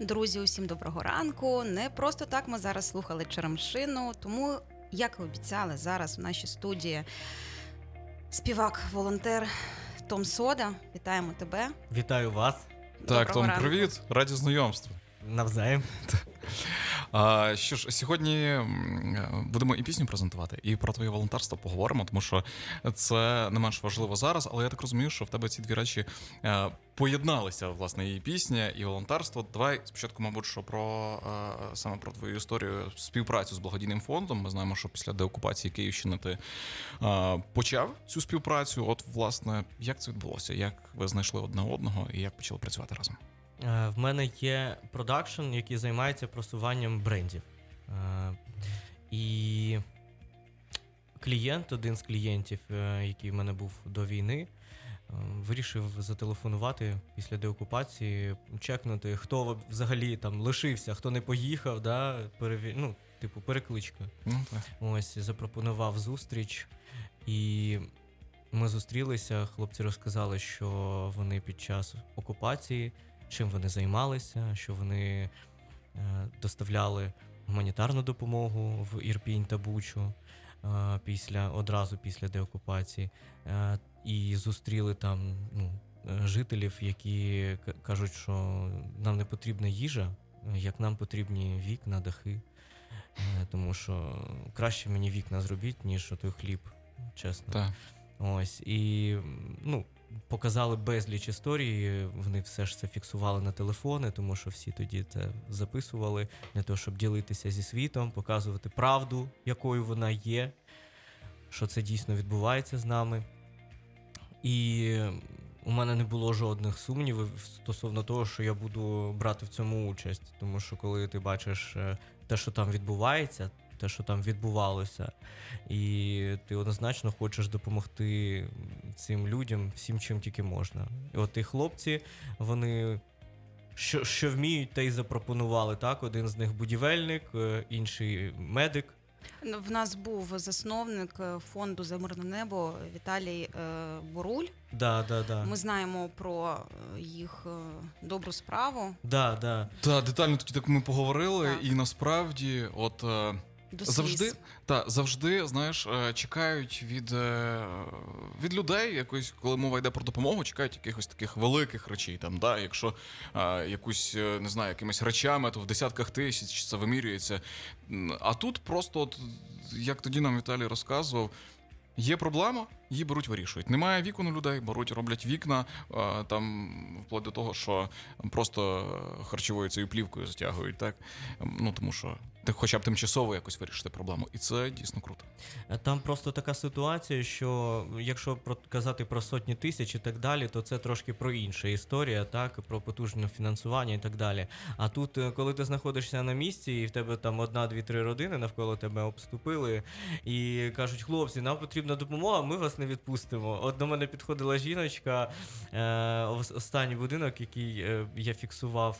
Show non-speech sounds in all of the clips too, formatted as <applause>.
Друзі, усім доброго ранку. Не просто так ми зараз слухали Черемшину, тому, як і обіцяли, зараз в нашій студії співак, волонтер Том Сода. Вітаємо тебе. Вітаю вас Так, Том, ранку. привіт, раді знайомству. навзаєм. Що ж, сьогодні будемо і пісню презентувати, і про твоє волонтерство поговоримо, тому що це не менш важливо зараз, але я так розумію, що в тебе ці дві речі е, поєдналися, власне, і пісня, і волонтерство. Давай спочатку, мабуть, що про е, саме про твою історію співпрацю з благодійним фондом. Ми знаємо, що після деокупації Київщини ти е, почав цю співпрацю. От, власне, як це відбулося? Як ви знайшли одне одного і як почали працювати разом? Е, В мене є продакшн, який займається просуванням брендів. Е, І клієнт, один з клієнтів, е, який в мене був до війни, вирішив зателефонувати після деокупації, чекнути, хто взагалі там лишився, хто не поїхав, да, переві... ну, типу, перекличка. Ну, так. Ось запропонував зустріч, і ми зустрілися. Хлопці розказали, що вони під час окупації, чим вони займалися, що вони е, доставляли гуманітарну допомогу в Ірпінь та Бучу е, після одразу після деокупації, е, і зустріли там ну, жителів, які кажуть, що нам не потрібна їжа, як нам потрібні вікна, дахи. Тому що краще мені вікна зробіть, ніж той хліб, чесно. Так. Ось. І ну, показали безліч історій. Вони все ж це фіксували на телефони, тому що всі тоді це записували для того, щоб ділитися зі світом, показувати правду, якою вона є, що це дійсно відбувається з нами. І у мене не було жодних сумнівів стосовно того, що я буду брати в цьому участь. Тому що коли ти бачиш е, те, що там відбувається, те, що там відбувалося, і ти однозначно хочеш допомогти цим людям всім, чим тільки можна. І от ті хлопці, вони. Що, що вміють, те й запропонували. Так, один з них будівельник, е, інший медик. Ну, В нас був засновник е, фонду за мирне небо Віталій е, Буруль. Да, да, да. Ми знаємо про їх добру справу. Да, да. Так, детально тоді так ми поговорили, Так. і насправді, от завжди, та завжди, знаєш, е, чекають від, е, від людей, якось, коли мова йде про допомогу, чекають якихось таких великих речей. Там, да, якщо е, якусь, не знаю, якимись речами, то в десятках тисяч це вимірюється. А тут просто, от, як тоді нам Віталій розказував. Є проблема, її беруть, вирішують. Немає вікон у людей, беруть, роблять вікна там вплоть до того, що просто харчовою цією плівкою затягують, так ну тому що хоча б тимчасово якось вирішити проблему, і це дійсно круто. Там просто така ситуація, що якщо казати про сотні тисяч і так далі, то це трошки про інша історія, так про потужне фінансування і так далі. А тут, е, коли ти знаходишся на місці, і в тебе там одна, дві, три родини навколо тебе обступили і кажуть, хлопці, нам потрібна допомога, ми вас не відпустимо. От до мене підходила жіночка, е, останній будинок, який е, я фіксував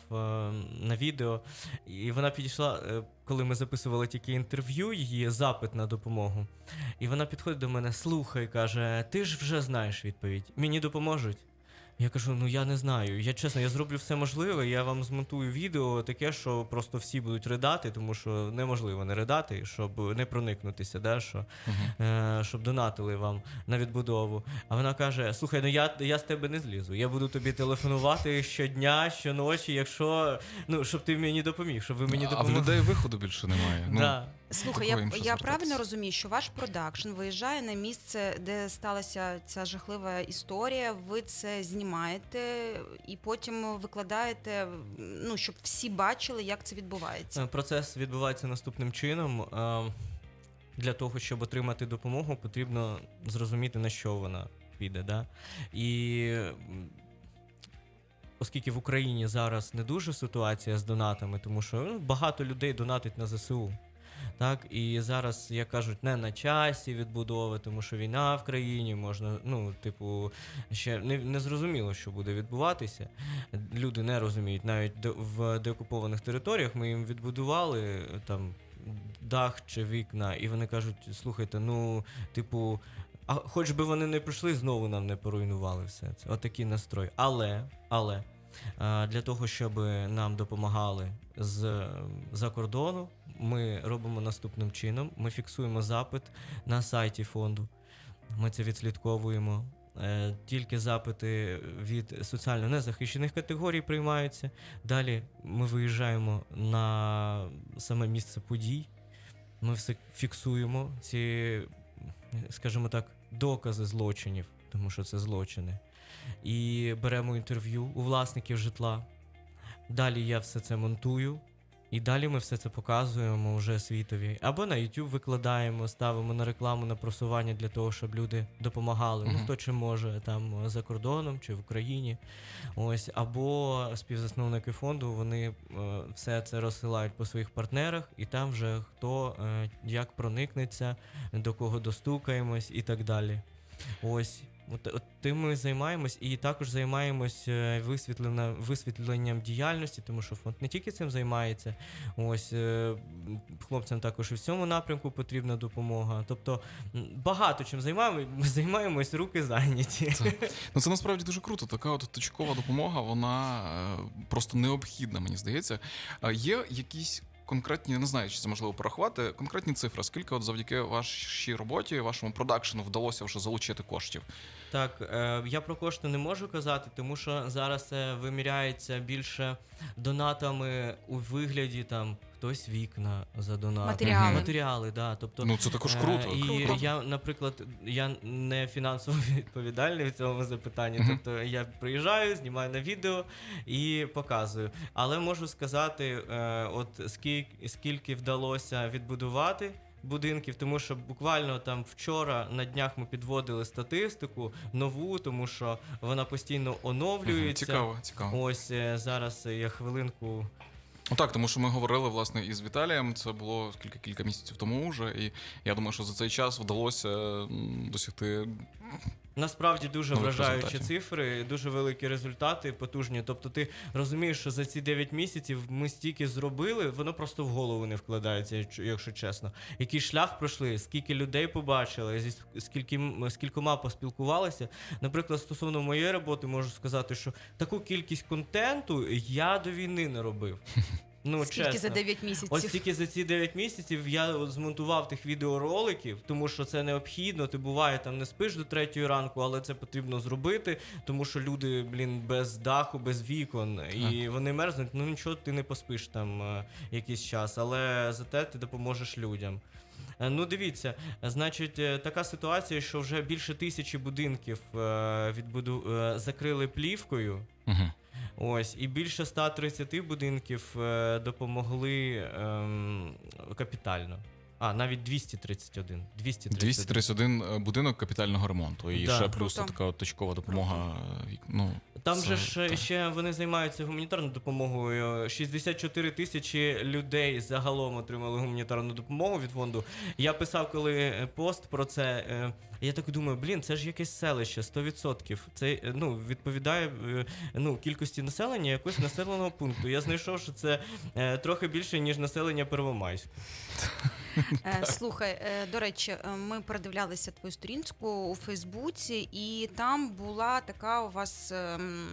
на відео, і вона підійшла. Коли ми записували тільки інтерв'ю, її запит на допомогу. І вона підходить до мене, слухай, каже: ти ж вже знаєш відповідь. Мені допоможуть. Я кажу: ну я не знаю. Я чесно, я зроблю все можливе. Я вам змонтую відео таке, що просто всі будуть ридати, тому що неможливо не ридати, щоб не проникнутися, да, що, е, щоб донатили вам на відбудову. А вона каже: Слухай, ну я, я з тебе не злізу. Я буду тобі телефонувати щодня, щоночі, якщо ну щоб ти мені допоміг, щоб ви мені а в людей виходу більше немає. Ну, да. Слухай, я, я правильно розумію, що ваш продакшн виїжджає на місце, де сталася ця жахлива історія. Ви це знімаєте і потім викладаєте, ну щоб всі бачили, як це відбувається. Е, Процес відбувається наступним чином. Е, Для того, щоб отримати допомогу, потрібно зрозуміти, на що вона піде. Да? І оскільки в Україні зараз не дуже ситуація з донатами, тому що ну, багато людей донатить на ЗСУ. Так, і зараз, як кажуть, не на часі відбудови, тому що війна в країні можна, ну, типу, ще не, не зрозуміло, що буде відбуватися. Люди не розуміють, навіть в деокупованих територіях ми їм відбудували е, там дах чи вікна, і вони кажуть: слухайте, ну, типу, а хоч би вони не прийшли, знову нам не поруйнували все це. Отакий настрой. Але, але для того, щоб нам допомагали з за кордону. Ми робимо наступним чином: ми фіксуємо запит на сайті фонду. Ми це відслідковуємо. Е, Тільки запити від соціально незахищених категорій приймаються. Далі ми виїжджаємо на саме місце подій. Ми все фіксуємо ці, скажімо так, докази злочинів, тому що це злочини. І беремо інтерв'ю у власників житла. Далі я все це монтую. І далі ми все це показуємо вже світові. Або на YouTube викладаємо, ставимо на рекламу, на просування для того, щоб люди допомагали. Ну хто чим може там за кордоном чи в Україні. Ось, або співзасновники фонду вони е, все це розсилають по своїх партнерах, і там вже хто е, як проникнеться, до кого достукаємось і так далі. Ось. От, от тим ми займаємось і також займаємось е, висвітлена, висвітленням діяльності, тому що фонд не тільки цим займається. Ось е, хлопцям також і в цьому напрямку потрібна допомога. Тобто багато чим займаємось, займаємось, руки зайняті. Ну це насправді дуже круто. Така от точкова допомога, вона е, просто необхідна, мені здається. Є якісь конкретні, не знаю, чи це можливо порахувати, конкретні цифри. Скільки от завдяки вашій роботі, вашому продакшену вдалося вже залучити коштів? Так, е, я про кошти не можу казати, тому що зараз це виміряється більше донатами у вигляді там хтось вікна за донат. Матеріали. Матеріали, да. Тобто, Ну це також е, круто. І круто. я, наприклад, я не фінансово <laughs> відповідальний в цьому запитанні. Мгм. Тобто я приїжджаю, знімаю на відео і показую. Але можу сказати, е, от скільки, скільки вдалося відбудувати. Будинків, тому що буквально там вчора на днях ми підводили статистику нову, тому що вона постійно Мгм, оновлюється. Цікаво, цікаво. Ось е, зараз я хвилинку так, тому що ми говорили власне із Віталієм. Це було кілька кілька місяців тому вже, і я думаю, що за цей час вдалося досягти. Насправді дуже Нових вражаючі результатів. цифри, дуже великі результати, потужні. Тобто, ти розумієш, що за ці 9 місяців ми стільки зробили, воно просто в голову не вкладається, якщо- чесно. Який шлях пройшли, скільки людей побачили, зі скільки з кількома поспілкувалися. Наприклад, стосовно моєї роботи, можу сказати, що таку кількість контенту я до війни не робив. Ну, Скільки чесно. за 9 місяців? Ось тільки за ці 9 місяців я от змонтував тих відеороликів, тому що це необхідно. Ти буває там не спиш до третьої ранку, але це потрібно зробити, тому що люди, блін, без даху, без вікон, і вони мерзнуть. Ну нічого, ти не поспиш там е, якийсь час, але зате ти допоможеш людям. Е, Ну, дивіться, значить, е, така ситуація, що вже більше тисячі будинків відбуду... закрили плівкою. Угу. Ось, і більше 130 будинків е, допомогли ем, капітально. А, навіть 231. 231. 231 е, будинок капітального ремонту. І Да. ще плюс Круто. така от точкова допомога. е, Ну, Там це- же ж так. ще вони займаються гуманітарною допомогою. 64 тисячі людей загалом отримали гуманітарну допомогу від фонду. Я писав, коли е, пост про це. Я так думаю, блін, це ж якесь селище, 100%. Це е, ну, відповідає е, ну, кількості населення якогось населеного пункту. Я знайшов, що це е, трохи більше, ніж населення Первомайська. Е, Слухай, до речі, ми передивлялися твою сторінку у Фейсбуці, і там була така у вас. ем,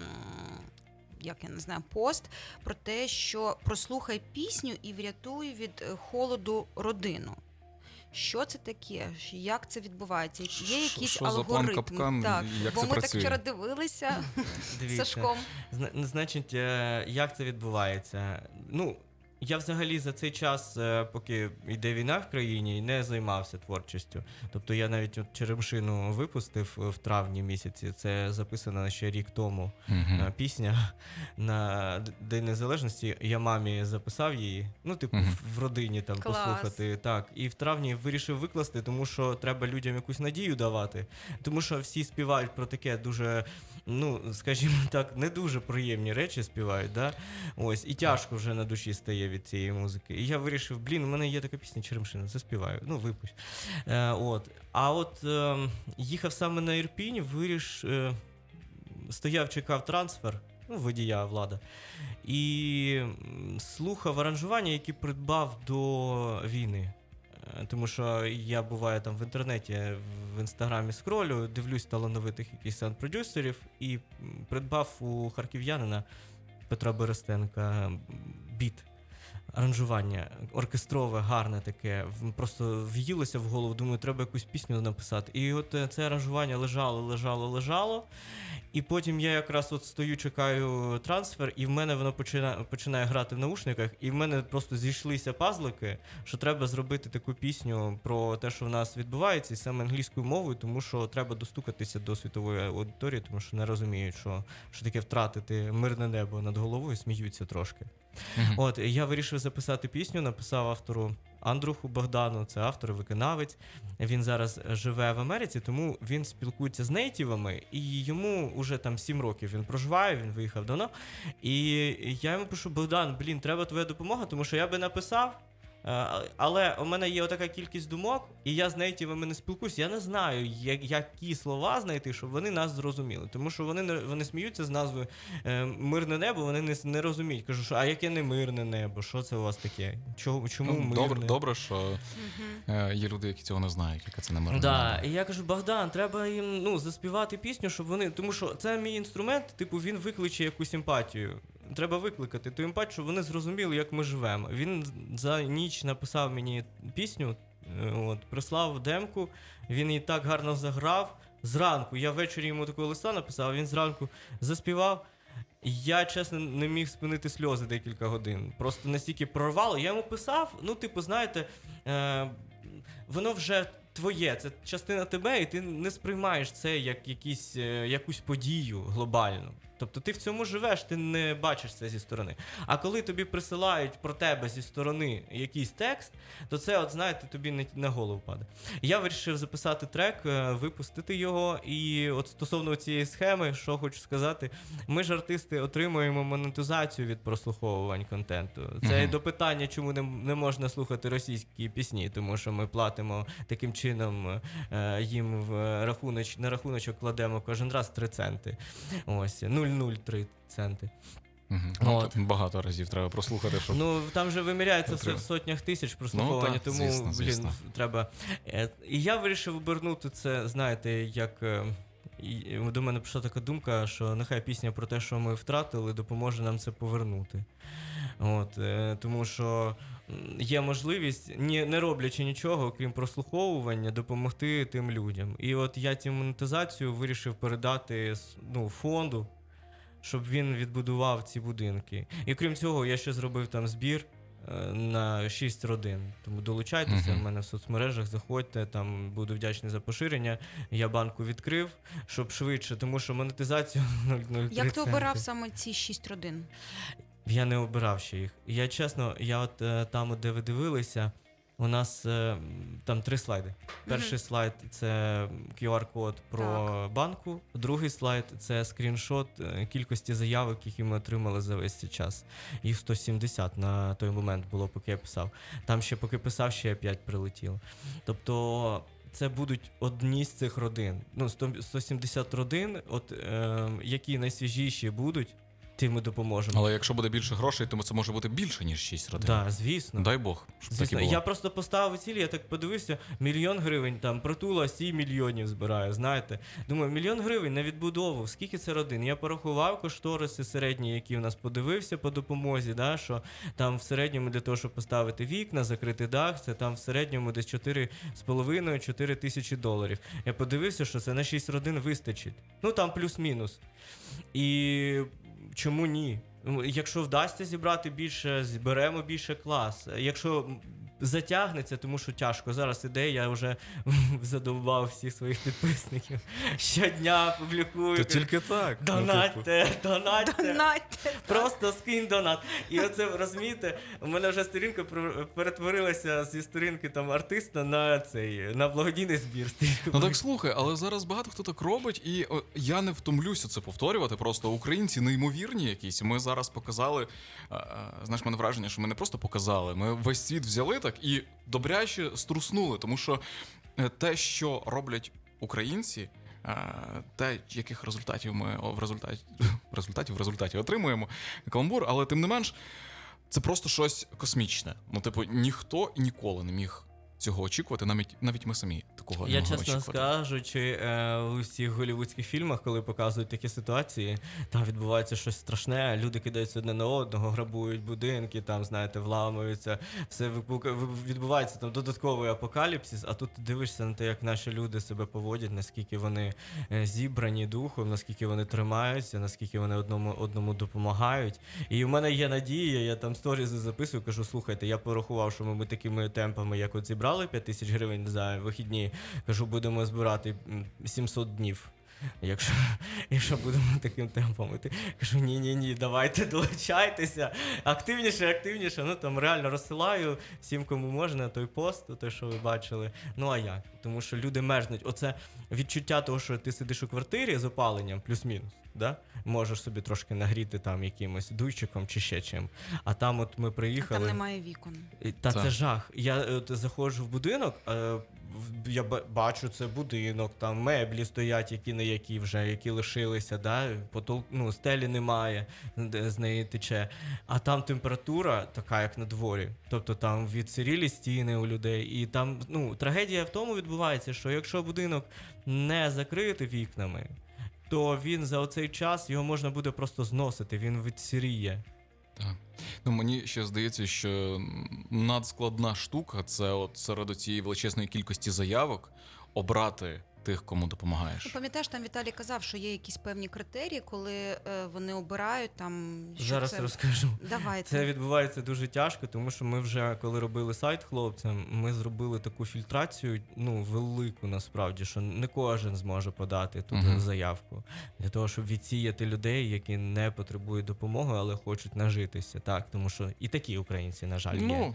Як я не знаю, пост про те, що прослухай пісню і врятуй від холоду родину. Що це таке? Як це відбувається? Є Що- якісь що за план капкан так, як бо це ми працює? так вчора дивилися <laughs> з Дивіться. Сашком. Значить, е, як це відбувається? Ну, я взагалі за цей час, е, поки йде війна в країні, не займався творчістю. Тобто я навіть от черемшину випустив в травні місяці. Це записана ще рік тому е, пісня на День Незалежності. Я мамі записав її. Ну, типу, в- в родині там Клас. послухати. Так. І в травні вирішив викласти, тому що треба людям якусь надію давати. Тому що всі співають про таке дуже, ну, скажімо так, не дуже приємні речі співають. Да? Ось, і тяжко вже на душі стає від цієї музики. І я вирішив, блін, у мене є така пісня Черемшина, заспіваю. Ну, випусть. Е, от. А от е, їхав саме на Ірпінь, виріш. Е, стояв, чекав трансфер, ну, водія влада, і слухав аранжування, які придбав до війни. Е, Тому що я буваю там в інтернеті, в інстаграмі скролю, дивлюсь талановитих якихось саунд-продюсерів і придбав у харків'янина Петра Берестенка біт. Аранжування оркестрове, гарне таке. Просто в'їлося в голову. Думаю, треба якусь пісню написати. І от е, це аранжування лежало, лежало, лежало. І потім я якраз от стою, чекаю трансфер, і в мене воно починає, починає грати в наушниках, і в мене просто зійшлися пазлики, що треба зробити таку пісню про те, що в нас відбувається, і саме англійською мовою, тому що треба достукатися до світової аудиторії, тому що не розуміють, що, що таке втратити мирне небо над головою, сміються трошки. Мгм. От я вирішив записати пісню, написав автору Андруху Богдану, це автор, виконавець. Він зараз живе в Америці, тому він спілкується з нейтівами, і йому вже там 7 років він проживає, він виїхав давно. І я йому пишу: Богдан, блін, треба твоя допомога, тому що я би написав. Е, Але у мене є отака кількість думок, і я з нейтівами не спілкуюся. Я не знаю, які слова знайти, щоб вони нас зрозуміли. Тому що вони не вони сміються з назвою е, мирне небо, вони не, не розуміють. Кажу, що а яке не мирне небо? Що це у вас таке? Чому, чому Ну, мирне? добре, добре, що е, є люди, які цього не знають, яке це не мирне Да, небо. і я кажу, Богдан, треба їм ну, заспівати пісню, щоб вони. Тому що це мій інструмент, типу, він викличе якусь емпатію. Треба викликати емпатію, щоб вони зрозуміли, як ми живемо. Він за ніч написав мені пісню, е, от, прислав демку, він її так гарно заграв. Зранку, я ввечері йому такого листа написав, він зранку заспівав. Я, чесно, не міг спинити сльози декілька годин. Просто настільки прорвало. Я йому писав, ну, типу, знаєте, е, воно вже твоє, це частина тебе, і ти не сприймаєш це як якісь, е, якусь подію глобальну. Тобто ти в цьому живеш, ти не бачиш це зі сторони. А коли тобі присилають про тебе зі сторони якийсь текст, то це, от знаєте, тобі не на голову падає. Я вирішив записати трек, е, випустити його. І от стосовно цієї схеми, що хочу сказати, ми ж артисти отримуємо монетизацію від прослуховувань контенту. Це Мгм. до питання, чому не, не можна слухати російські пісні, тому що ми платимо таким чином е, їм в рахуноч, на рахуночок кладемо кожен раз 3 центи. Ось 0,03 центи. Ну, От. багато разів треба прослухати, щоб. Ну там же виміряється все в сотнях тисяч прослуховування, Ну, так, тому звісно, блін, звісно. треба. Е, І я вирішив обернути це, знаєте, як. е, і До мене прийшла така думка, що нехай пісня про те, що ми втратили, допоможе нам це повернути. От, е, тому що є можливість, ні, не роблячи нічого, крім прослуховування, допомогти тим людям. І от я цю монетизацію вирішив передати ну, фонду, щоб він відбудував ці будинки. І крім цього, я ще зробив там збір. е, На 6 родин. Тому долучайтеся Мгм. в мене в соцмережах, заходьте, там буду вдячний за поширення. Я банку відкрив, щоб швидше, тому що монетизацію 0,03 <laughs> Як ти обирав саме ці шість родин? Я не обирав ще їх. Я чесно, я от е, там, де ви дивилися, у нас е, там три слайди. Перший слайд це QR-код про банку, другий слайд це скріншот е, кількості заявок, які ми отримали за весь цей час. Їх 170 на той момент було, поки я писав. Там ще поки писав, ще 5 прилетіло. Тобто. Це будуть одні з цих родин. Ну, 100 170 родин, от е, які найсвіжіші будуть, тим ми допоможемо. Але якщо буде більше грошей, то це може бути більше, ніж 6 родин. Так, звісно. Дай Бог, щоб так і було. я просто поставив ціль, я так подивився, мільйон гривень, там притула 7 мільйонів збирає, знаєте. Думаю, мільйон гривень на відбудову, скільки це родин? Я порахував кошториси середні, які в нас подивився по допомозі, да, що там в середньому для того, щоб поставити вікна, закрити дах, це там в середньому десь 4,5-4 тисячі доларів. Я подивився, що це на 6 родин вистачить. Ну там плюс-мінус. І чому ні? Ну, Якщо вдасться зібрати більше, зберемо більше клас. Якщо затягнеться, тому що тяжко. Зараз іде, я вже <laughs> задовбав всіх своїх підписників. Щодня публікую. То тільки так. ну, типу. Донатьте, донатьте. Донатьте. Просто скинь донат. І оце розумієте, у мене вже сторінка перетворилася зі сторінки там артиста на цей на благодійний збір. Ну так слухай, але зараз багато хто так робить, і о, я не втомлюся це повторювати. Просто українці неймовірні якісь. Ми зараз показали. е, е, знаєш, мене враження, що ми не просто показали. Ми весь світ взяли так і добряче струснули, тому що е, те, що роблять українці. е, Те, яких результатів ми <laughs> в результаті в в результаті отримуємо каламбур, але тим не менш, це просто щось космічне. Ну, типу, ніхто ніколи не міг цього очікувати. Навіть навіть ми самі такого не Я могли чесно очікувати. скажучи, е, у всіх голівудських фільмах, коли показують такі ситуації, там відбувається щось страшне. Люди кидаються одне на одного, грабують будинки, там знаєте, вламуються. Все випука- відбувається там додатковий апокаліпсис. А тут ти дивишся на те, як наші люди себе поводять, наскільки вони е, зібрані духом, наскільки вони тримаються, наскільки вони одному одному допомагають. І в мене є надія, я там сторізи записую, кажу, слухайте, я порахував, що ми, ми такими темпами, як от зібрали 5 тисяч гривень за вихідні, кажу, будемо збирати м, 700 днів. Якщо, якщо будемо таким темпом іти, кажу, ні, ні, ні, давайте <laughs> долучайтеся. Активніше, активніше. Ну там реально розсилаю всім, кому можна, той пост, той, що ви бачили. Ну а як? Тому що люди мерзнуть. Оце відчуття того, що ти сидиш у квартирі з опаленням, плюс-мінус. Да? Можеш собі трошки нагріти там якимось дуйчиком чи ще чим. А там, от ми приїхали. Там немає вікон. Та Так. це жах. Я е, от, заходжу в будинок, е, я бачу це будинок, там меблі стоять, які не які вже, які лишилися, да? Потол, ну, стелі немає, де з неї тече. А там температура така, як на дворі. Тобто там відсирілі стіни у людей. І там ну, трагедія в тому відбувається, що якщо будинок не закрити вікнами, то він за оцей час його можна буде просто зносити, він відсиріє. Так. Ну, мені ще здається, що надскладна штука це от серед цієї величезної кількості заявок обрати тих, кому Ну, допомагаєш. пам'ятаєш, там Віталій казав, що є якісь певні критерії, коли е, вони обирають там. Що Зараз це... розкажу. Давайте. Це відбувається дуже тяжко, тому що ми вже коли робили сайт хлопцям, ми зробили таку фільтрацію, ну велику насправді, що не кожен зможе подати туди Мгм. заявку для того, щоб відсіяти людей, які не потребують допомоги, але хочуть нажитися. Так, тому що і такі українці, на жаль, є.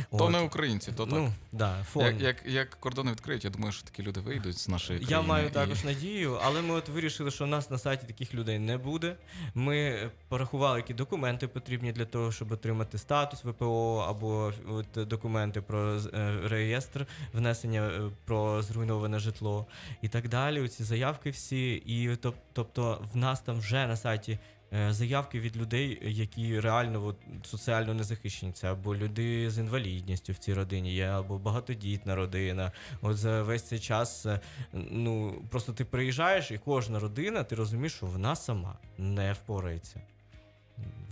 Ну, От. то не українці, то так. Ну, да, фон. Як, як, як кордони відкриють, я думаю, що такі люди вийдуть з нашої країни. Я маю і- також надію, але ми от вирішили, що у нас на сайті таких людей не буде. Ми порахували, які документи потрібні для того, щоб отримати статус ВПО або от документи про е, реєстр внесення е, про зруйноване житло і так далі. Ці заявки всі. І тоб- тобто в нас там вже на сайті. Е, Заявки від людей, які реально от, соціально незахищені, це або люди з інвалідністю в цій родині є, або багатодітна родина. От за весь цей час е, ну просто ти приїжджаєш, і кожна родина, ти розумієш, що вона сама не впорається.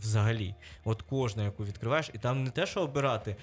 Взагалі, от кожна, яку відкриваєш, і там не те, що обирати.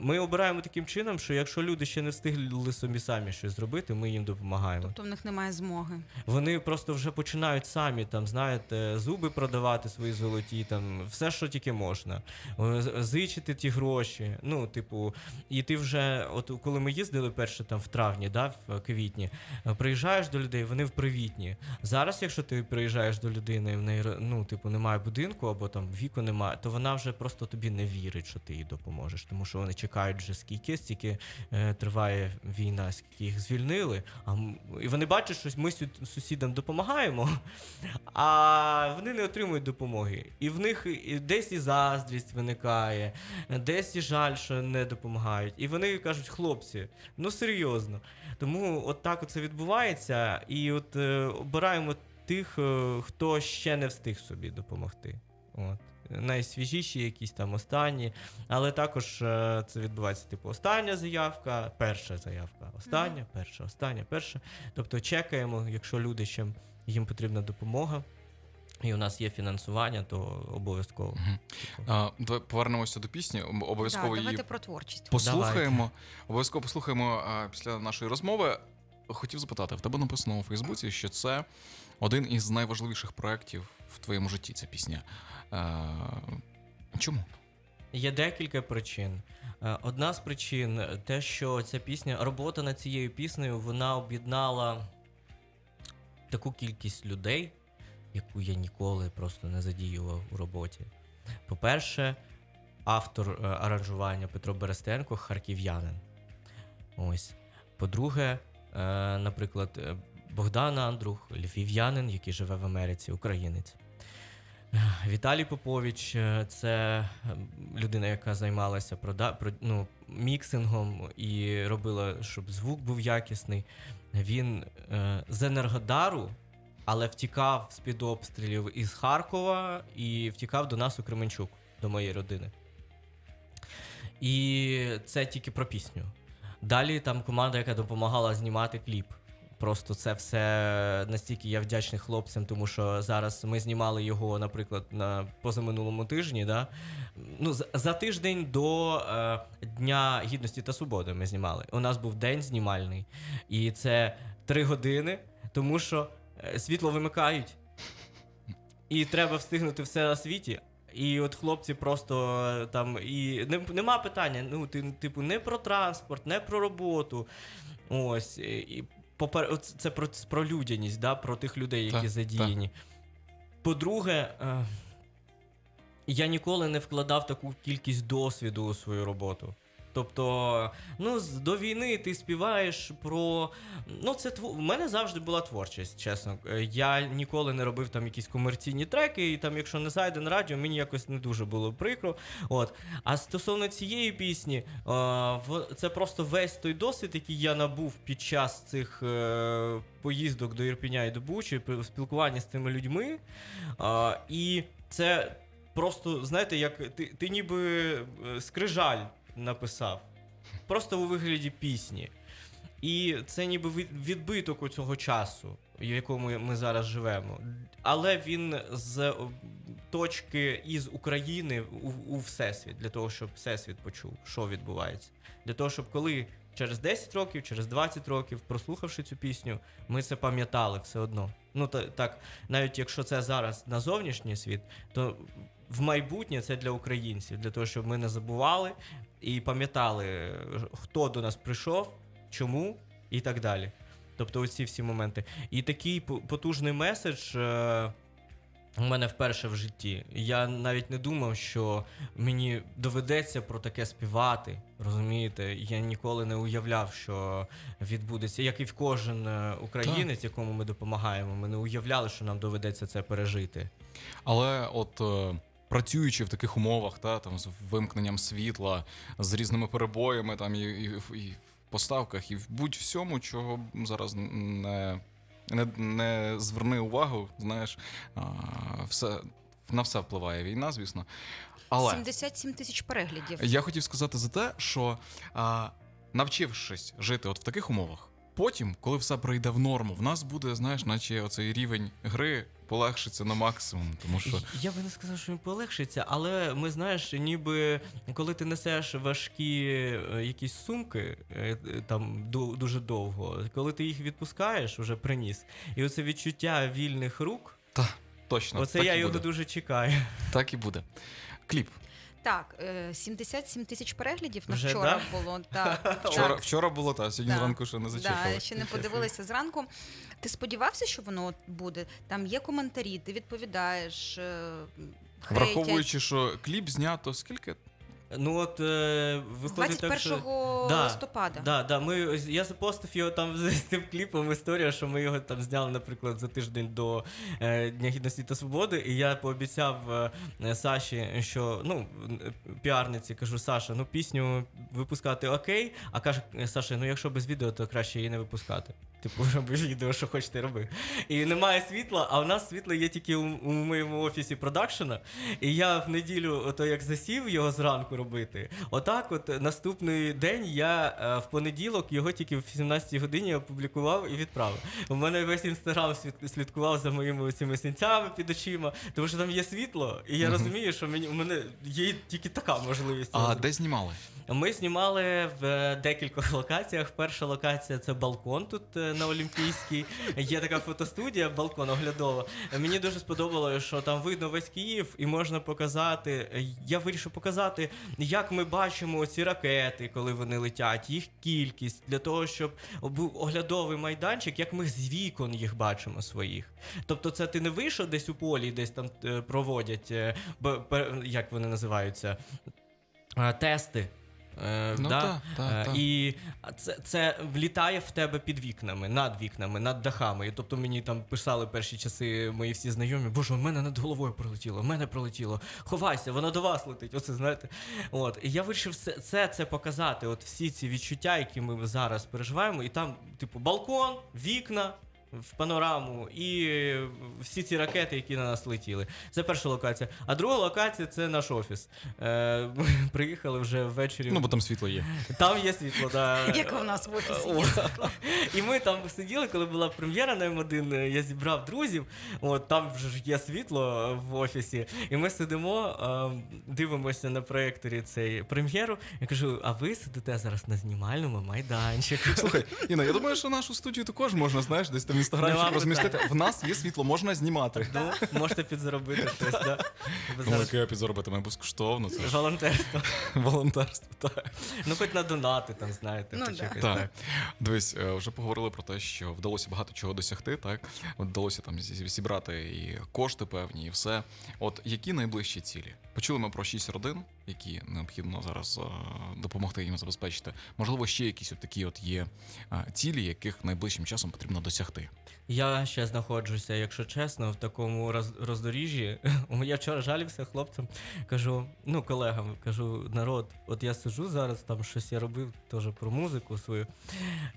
Ми обираємо таким чином, що якщо люди ще не встигли собі самі щось зробити, ми їм допомагаємо. Тобто в них немає змоги. Вони просто вже починають самі там, знаєте, зуби продавати свої золоті, там все, що тільки можна. Е, Зичити ті гроші. Ну, типу, і ти вже, от коли ми їздили перше там в травні, да, в квітні, е, приїжджаєш до людей, вони в привітні. Зараз, якщо ти приїжджаєш до людини, і в неї ну, типу, немає будинку або там віку немає, то вона вже просто тобі не вірить, що ти їй допоможеш, тому що вони чекають вже скільки, стільки е, триває війна, скільки їх звільнили. А і вони бачать, що ми сусідам допомагаємо, <laughs> а вони не отримують допомоги. І в них десь і заздрість виникає, десь і жаль, що не допомагають. І вони кажуть, хлопці, ну серйозно. Тому от так це відбувається, і от е, обираємо тих, е, хто ще не встиг собі допомогти. От. Найсвіжіші, якісь там останні, але також е, це відбувається, типу, остання заявка, перша заявка, остання, перша, остання, перша. Тобто чекаємо, якщо люди ще їм потрібна допомога, і у нас є фінансування, то обов'язково. Типу. А, давай повернемося до пісні. Обов'язково Да, її про творчість. послухаємо. Обов'язково послухаємо а, після нашої розмови. Хотів запитати, в тебе написано у Фейсбуці, що це один із найважливіших проєктів в твоєму житті. Ця пісня. А, чому? Є декілька причин. Е, Одна з причин е, те, що ця пісня, робота над цією піснею, вона об'єднала таку кількість людей, яку я ніколи просто не задіював у роботі. По-перше, автор е, аранжування Петро Берестенко, харків'янин. Ось. По-друге, е, наприклад, е, Богдан Андрух, львів'янин, який живе в Америці, українець. Віталій Попович е, це е, людина, яка займалася прода... ну, міксингом і робила, щоб звук був якісний. Він е, з Енергодару, але втікав з-під обстрілів із Харкова і втікав до нас у Кременчук, до моєї родини. І це тільки про пісню. Далі там команда, яка допомагала знімати кліп. Просто це все настільки я вдячний хлопцям, тому що зараз ми знімали його, наприклад, на позаминулому тижні. Да? Ну, за, тиждень до е, Дня Гідності та Свободи ми знімали. У нас був день знімальний, і це три години, тому що е, світло вимикають, і треба встигнути все на світі. І от хлопці просто е, там і не, нема питання. Ну, ти, типу, не про транспорт, не про роботу. Ось. І попер... це про, про людяність, да, про тих людей, які Так, задіяні. По-друге, е, я ніколи не вкладав таку кількість досвіду у свою роботу. Тобто, ну, до війни ти співаєш про. Ну, це тво... в мене завжди була творчість, чесно. Е, Я ніколи не робив там якісь комерційні треки, і там, якщо не зайде на радіо, мені якось не дуже було прикро. От. А стосовно цієї пісні, е, в- це просто весь той досвід, який я набув під час цих е, поїздок до Ірпіня і до Бучі, спілкування з тими людьми. І це просто, знаєте, як ти, ти ніби скрижаль написав. Просто у вигляді пісні. І це ніби від- відбиток у цього часу, в якому ми зараз живемо. Але він з точки із України у, у Всесвіт, для того, щоб Всесвіт почув, що відбувається. Для того, щоб коли через 10 років, через 20 років, прослухавши цю пісню, ми це пам'ятали все одно. Ну та, так, навіть якщо це зараз на зовнішній світ, то в майбутнє це для українців, для того, щоб ми не забували і пам'ятали, хто до нас прийшов, чому і так далі. Тобто оці всі моменти. І такий потужний меседж. Е- у мене вперше в житті. Я навіть не думав, що мені доведеться про таке співати. Розумієте? Я ніколи не уявляв, що відбудеться. Як і в кожен е, українець, якому ми допомагаємо, ми не уявляли, що нам доведеться це пережити. Але от е, працюючи в таких умовах, та там з вимкненням світла, з різними перебоями, там і, і, в- і в поставках, і в будь-всьому, чого зараз не, не, не зверни увагу, знаєш, а, все на все впливає війна, звісно. Але 77 тисяч переглядів. я хотів сказати за те, що а, навчившись жити от в таких умовах, потім, коли все прийде в норму, в нас буде, знаєш, наче оцей рівень гри полегшиться на максимум, тому що Я би не сказав, що він полегшиться, але ми знаєш, ніби коли ти несеш важкі е, якісь сумки е, там ду- дуже довго, коли ти їх відпускаєш, вже приніс, і оце відчуття вільних рук, та точно оце так я його буде. дуже чекаю. Так і буде. Кліп. Так, е, 77 тисяч переглядів на Вже, вчора да? було. Так, <laughs> Вчора, так. вчора було та сьогодні Так. зранку ще не зачекали. Да, ще не подивилися зранку. Ти сподівався, що воно от буде? Там є коментарі, ти відповідаєш. е, хейтять. Враховуючи, що кліп знято скільки? Ну от е, виходить 21 так, що... Да, листопада. Да, да, ми, я запостив його там <laughs> з, тим кліпом історія, що ми його там зняли, наприклад, за тиждень до е, Дня Гідності та Свободи. І я пообіцяв е, Саші, що ну, піарниці кажу, Саша, ну пісню випускати окей. А каже Саша, ну якщо без відео, то краще її не випускати. Типу, <laughs> роби відео, що хочете роби. І немає світла, а у нас світло є тільки у, у моєму офісі продакшена. І я в неділю, ото як засів його зранку робити, отак, от наступний день я е, в понеділок його тільки в 17 годині опублікував і відправив. У мене весь інстаграм слідкував за моїми цими синцями під очима, тому що там є світло, і я розумію, що мені у мене є тільки така можливість. А де знімали? Ми знімали в е, декількох локаціях. Перша локація це балкон тут е, на Олімпійській. Є така фотостудія, балкон оглядова. Мені дуже сподобалося, що там видно весь Київ і можна показати. Я вирішив показати, як ми бачимо ці ракети, коли вони летять, їх кількість для того, щоб був оглядовий майданчик, як ми з вікон їх бачимо своїх. Тобто, це ти не вийшов десь у полі, десь там е, проводять, е, як вони називаються, Е, тести. Е, Ну да? та, та, Е, та. І це, це влітає в тебе під вікнами, над вікнами, над дахами. І тобто мені там писали перші часи мої всі знайомі, боже, у мене над головою пролетіло, у мене пролетіло. Ховайся, воно до вас летить. Оце знаєте. От. І я вирішив все це, це показати. От всі ці відчуття, які ми зараз переживаємо, і там, типу, балкон, вікна. В панораму і всі ці ракети, які на нас летіли. Це перша локація. А друга локація це наш офіс. Е, ми приїхали вже ввечері. Ну, бо там світло є. Там є світло, да. Як у нас в офісі. І ми там сиділи, коли була прем'єра на М1, я зібрав друзів. От там вже ж є світло е, в офісі. І ми сидимо, е, дивимося на проєкторі цей прем'єру. Я кажу: а ви сидите зараз на знімальному майданчику. Слухай, Інна, я думаю, що нашу студію також можна, знаєш, десь там Нема інстаграмі розмістити. В нас є світло, можна знімати. Ну, можете підзаробити щось, да? Ви Ну, зараз яке підзаробитиме безкоштовно, це ж волонтерство. волонтерство. Так. Ну, хоч на донати, там, знаєте, Ну, хоч да. якось Так. так. Дивись, е, вже поговорили про те, що вдалося багато чого досягти, так? От вдалося там зі- зібрати і кошти певні, і все. От які найближчі цілі? Почули ми про шість родин, які необхідно зараз е, допомогти їм забезпечити. Можливо, ще якісь от такі от є е, цілі, яких найближчим часом потрібно досягти. Я ще знаходжуся, якщо чесно, в такому роз, роздоріжжі. <laughs> Я вчора жалівся хлопцям, кажу, ну, колегам, кажу, народ, от я сиджу зараз, там щось я робив теж про музику свою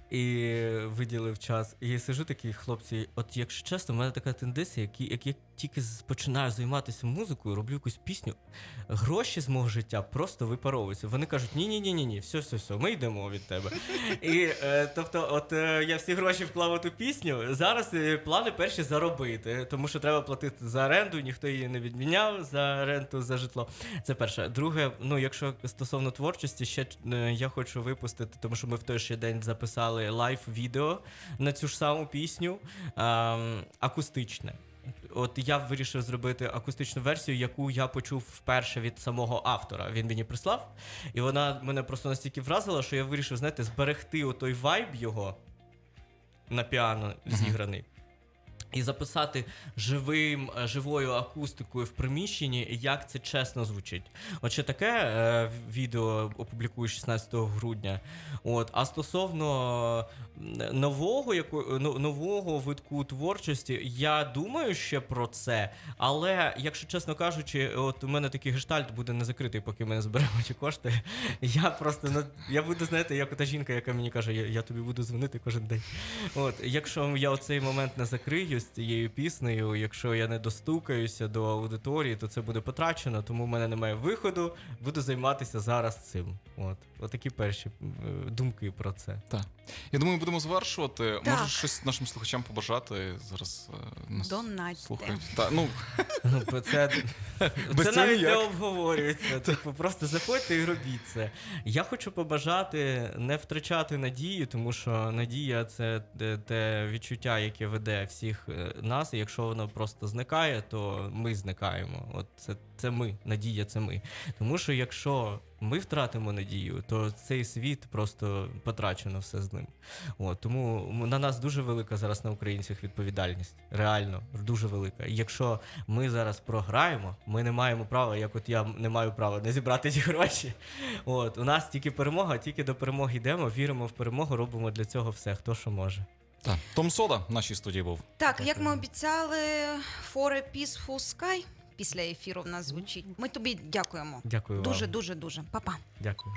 і виділив час. І сижу такий, хлопці, от якщо чесно, в мене така тенденція, які, як я тільки починаю займатися музикою, роблю якусь пісню, гроші з мого життя просто випаровуються. Вони кажуть, ні, ні, ні, ні, ні, все, все, все, ми йдемо від тебе. І е, тобто, от е, я всі гроші вклав у ту пісню. Зараз е, плани перші заробити, тому що треба платити за оренду, ніхто її не відміняв за ренту за житло. Це перше. Друге, ну якщо стосовно творчості, ще е, я хочу випустити, тому що ми в той ще день записали лайв-відео на цю ж саму пісню акустичне. От я вирішив зробити акустичну версію, яку я почув вперше від самого автора. Він мені прислав, і вона мене просто настільки вразила, що я вирішив, знаєте, зберегти отой вайб його на піано зіграний. І записати живим, е, живою акустикою в приміщенні, як це чесно звучить. От ще таке е, відео опублікую 16 грудня. От, а стосовно е, нового, яко, ну, нового витку творчості, я думаю ще про це. Але, якщо чесно кажучи, от у мене такий гештальт буде не закритий, поки ми не зберемо ті кошти. <laughs> Я просто ну, я буду, знаєте, як та жінка, яка мені каже, я, я тобі буду дзвонити кожен день. От, якщо я оцей момент не закрию з цією піснею, якщо я не достукаюся до аудиторії, то це буде потрачено, тому в мене немає виходу. Буду займатися зараз цим. От, от такі перші е, думки про це. Так. Я думаю, будемо завершувати. Так. Можеш щось нашим слухачам побажати зараз. е, нас Донатьте. слухають. Та, ну, <laughs> Ну, це, <laughs> це цього навіть не обговорюється. <laughs> Типу, просто заходьте і робіть це. Я хочу побажати не втрачати надію, тому що надія це те- те відчуття, яке веде всіх е, нас. І якщо воно просто зникає, то ми зникаємо. От це, це ми, надія це ми. Тому що якщо ми втратимо надію, то цей світ просто потрачено все з ним. От, тому на нас дуже велика зараз на українцях відповідальність. Реально, дуже велика. І якщо ми зараз програємо, ми не маємо права, як от я не маю права не зібрати ці гроші. От, у нас тільки перемога, тільки до перемоги йдемо, віримо в перемогу, робимо для цього все, хто що може. так. Том Сода в нашій студії був. Так, як ми обіцяли, For a Peaceful Sky після ефіру в нас звучить. Ми тобі дякуємо. Дякую Дуже, вам. дуже, дуже. Па-па. Дякую.